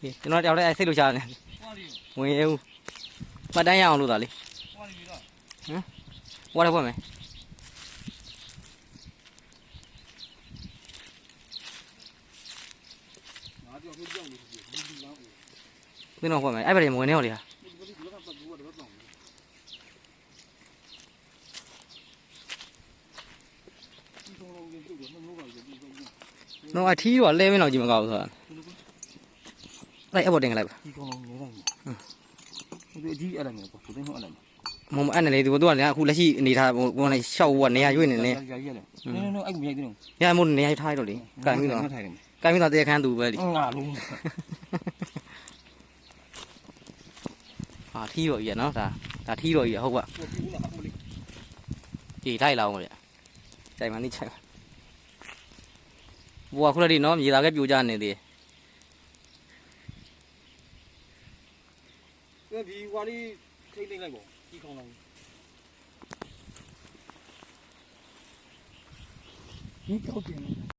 ဟေးကျွန်တော်တယောက်တည်းအဲ့စိတ်လို့ရှာတယ်ဟွာလီဝင်ရဲဦးမှတ်တမ်းရအောင်လို့သာလေဟွာလီပြီလားဝါရဖွဲ့မယ်ငါကြောက်ကြောက်နေပြီဒီဒီလောက်သင်းတော့ဖွဲ့မယ်အဲ့ဘက်တွေမဝင်နေတော့လေဟာဒီဘက်ကပတ်ဘူးကတော့တောင်းဒီကောင်လုံးကြီးပြုတ်တယ်မလို့ပါဘူးဒီကောင်ကြီးတော့အထီးတော့လဲမင်းတော့ကြည့်မကောက်ဘူးဆိုတာ လိုက်အပေါ်တင်လိုက်ပါဒီကောင်လုံးနေလိုက်ပြီဒီအကြီးအဲ့လိုက်မယ်ပေါ့သူတင်းဟောအဲ့လိုက်မယ်မမအဲ့နဲ့လေသူကလည်းအခုလက်ရှိအနေထားဟိုကိုယ်နဲ့ရှောက်ဝနေရရွေ့နေနေကြာကြီးရတယ်နင်းနင်းအဲ့ကိုမြိုက်တယ်နော်ရမို့နေရထားရတော့လေကန်ပြီးတော့ထိုင်တယ်ကန်ပြီးတော့တရားခန်းသူပဲလေငါလုံးဟာထီးတော့ကြီးရနော်ဒါဒါထီးတော့ကြီးရဟုတ်ပါဒီဘူးလားအမလေးဒီထိုက်လာအောင်ဗျတိုင်မှနေချိုင်ဘွာခုလည်းဒီနော်မြေသားကပြိုကြနေသေးတယ် ဒီဟွာလေးထိတ်လိုက်လိုက်ပေါ့ဒီကောင်လုံးဒီကောက်တင်